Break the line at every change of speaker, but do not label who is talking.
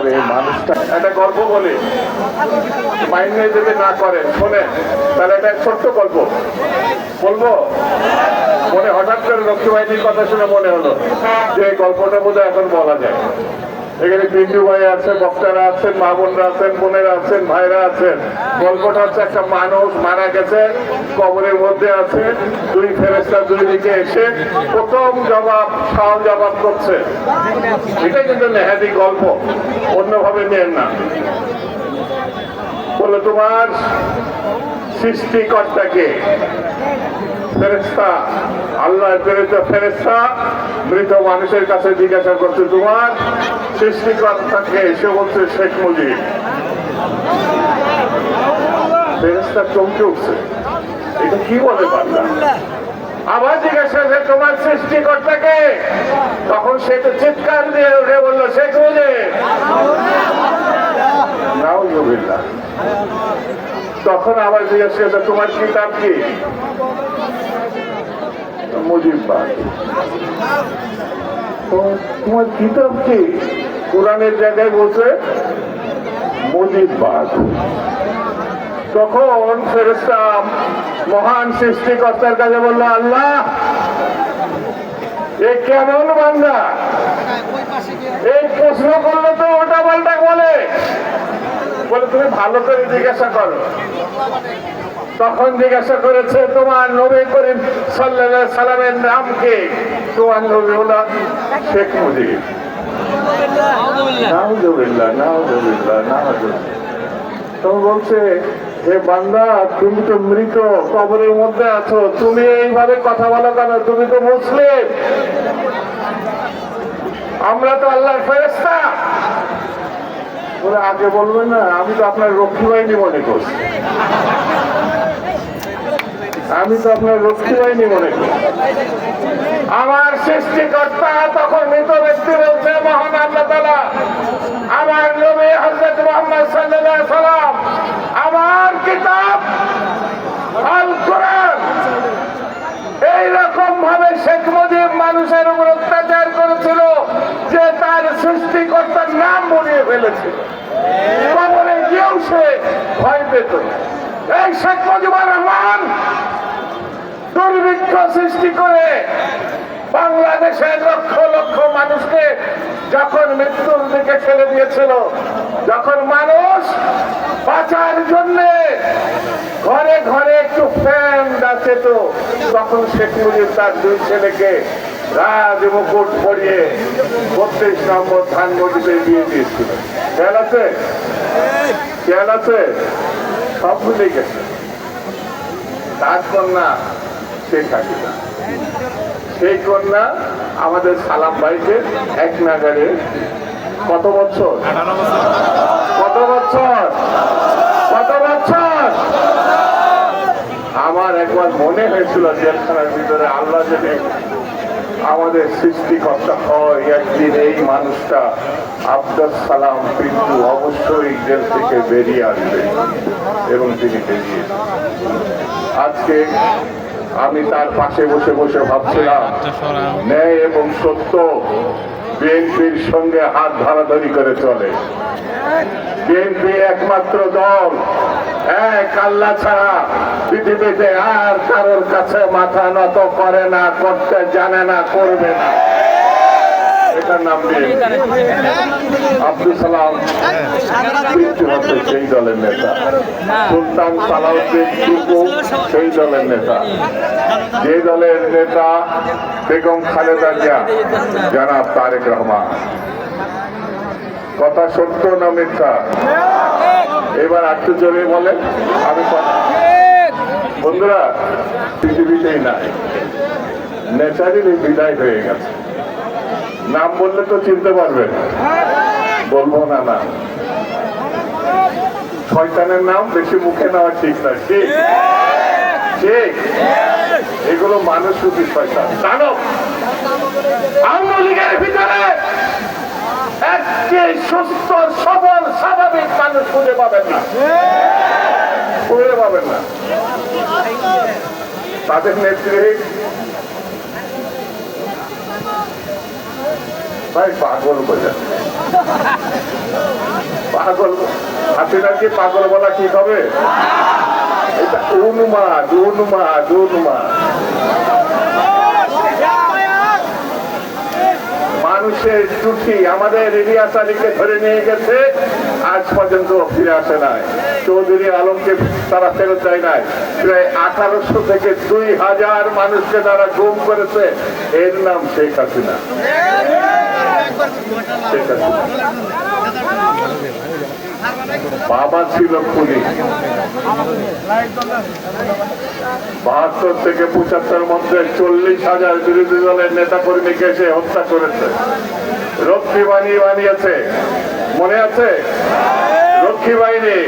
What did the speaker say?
হবে, মানুষটা একটা গল্প বলে। মাইনে যদি না করেন, শোনেন, তাহলে এটা ছোট্ট গল্প। বলব, মনে হঠাৎ করে লক্ষ্মী বাহিনীর কথা শুনে মনে হলো যে গল্পটা বোধহয় এখন বলা যায়। এখানে পিন্টু ভাই আছেন, বক্তারা আছেন, মা বোনরা আছেন, বোনেরা আছেন, ভাইরা আছেন। গল্পটা হচ্ছে একটা মানুষ মারা গেছে, কবরের মধ্যে আছে, দুই ফেরেস্তা দুই দিকে এসে প্রথম জবাব, সহজ জবাব করছে। এটা কিন্তু নেহাদি গল্প, অন্যভাবে নেন না। বলে তোমার সৃষ্টিকর্তাকে ফেরেস্তা আল্লাহ প্রেরিত ফেরেস্তা মৃত মানুষের কাছে জিজ্ঞাসা করছে, তোমার সৃষ্টিকর্তাকে সে বলছে শেখ মুজিব। ফেরেস্তা চমকে উঠছে। এটা কি বলে পারলাম আবার জিজ্ঞাসা তোমার সৃষ্টিকর্তাকে? তখন সে তো চিৎকার দিয়ে উঠে বলল, শেখ মুজিব জিজ্ঞেস করছে তোমার কিতাব কি? তোমার কিতাব কি? কোরআনের জায়গায় বলছে মুজিববাদ তখন ফেরেস্তা মহান সৃষ্টিকর্তার কাছে বলল, আল্লাহ, এ কেমন বান্দা? এই প্রশ্ন করলে তো ওটা পাল্টা বলে, তুমি ভালো করে জিজ্ঞাসা করো। তখন জিজ্ঞাসা করেছে, তোমার নবী করিম সাল্লাহ সালামের নাম কি? তোমার নবী হলো শেখ মুজিব। বান্দা, তুমি তো মৃত, কবরের মধ্যে আছো, তুমি এইভাবে কথা বলো কেন? তুমি তো মুসলিম। আমরা তো আল্লাহর ফেরেস্তা বলে আগে বলবেন না, আমি তো আপনার রক্ষী বাহিনী মনে করছি। আমি তো আপনার রক্ষী বাহিনী মনে করি আমার সৃষ্টিকর্তা তখন মৃত ব্যক্তি বলছে, মহান আল্লাহ আমার নবী হজরত মোহাম্মদ সাল্লাহ সাল্লাম আমার কিতাব আল কোরআন এইরকম ভাবে শেখ মুজিব মানুষের উপর অত্যাচার করেছিল যে তার সৃষ্টিকর্তার নাম বলিয়ে ফেলেছিল গিয়েও সে ভয় পেত। এই শেখ মুজিবুর রহমান দুর্ভিক্ষ সৃষ্টি করে বাংলাদেশের লক্ষ লক্ষ মানুষকে যখন মৃত্যুর দিকে ঠেলে দিয়েছিল, যখন মানুষ বাঁচার জন্যে ঘরে ঘরে একটু ফ্যান আছে তো তখন শেখ মুজিব তার দুই ছেলেকে রাজ মুকুট পরিয়ে বত্রিশ নম্বর ধানমন্ডিতে বিয়ে দিয়েছিল খেয়াল আছে? খেয়াল আছে? সব ভুলে গেছে। তার কন্যা শেখ হাসিনা সেই কন্যা আমাদের সালাম ভাইকে এক নাগারে কত বছর? কত বছর? কত বছর? আমার একবার মনে হয়েছিল জেলখানার ভিতরে আল্লাহ যদি আমাদের সৃষ্টিকর্তা হয় একদিন এই মানুষটা আব্দুল সালাম কিন্তু অবশ্যই জেল থেকে বেরিয়ে আসবে এবং তিনি বেরিয়ে আজকে আমি তার পাশে বসে বসে ভাবছিলাম, ন্যায় এবং সত্য বিএনপির সঙ্গে হাত ধরাধরি করে চলে। বিএনপি একমাত্র দল এক আল্লাহ ছাড়া পৃথিবীতে আর কারোর কাছে মাথা নত করে না, করতে জানে না, করবে না। এটার সেই দলের নেতা। যে দলের নেতা বেগম খালেদা জিয়া তারেক রহমান। কথা সত্য না মিথ্যা? এবার একটু জোরে বলেন আমি বন্ধুরা, পৃথিবীতেই নাই। ন্যাচারালি বিদায় হয়ে গেছে। নাম বললে তো চিনতে পারবেন বলব না না। শয়তানের নাম বেশি মুখে নেওয়া ঠিক না। ঠিক? এগুলো মানুষ রূপী শয়তান আওয়ামী লীগের ভিতরে একটি সুস্থ, সবল, স্বাভাবিক মানুষ খুঁজে পাবেন না। খুঁজে পাবেন না। তাদের নেত্রী। ভাই, পাগল বোঝা পাগল। হাসিনার কি পাগল বলা হবে? এটা অনুমান অনুমান অনুমান। মানুষের ত্রুটি আমাদের ইলিয়াস আলীকে ধরে নিয়ে গেছে, আজ পর্যন্ত ফিরে আসে নাই। চৌধুরী আলমকে তারা ফেরত দেয় নাই। প্রায় আঠারোশো থেকে দুই হাজার মানুষকে তারা গুম করেছে। এর নাম শেখ হাসিনা। শেখ হাসিনা। বাবা ছিল বাহাত্তর থেকে পঁচাত্তর মধ্যে চল্লিশ হাজার বিরোধী দলের নেতা কর্মীকে এসে হত্যা করেছে। রক্ষী বাহিনী বানিয়েছে। মনে আছে? রক্ষী বাহিনী।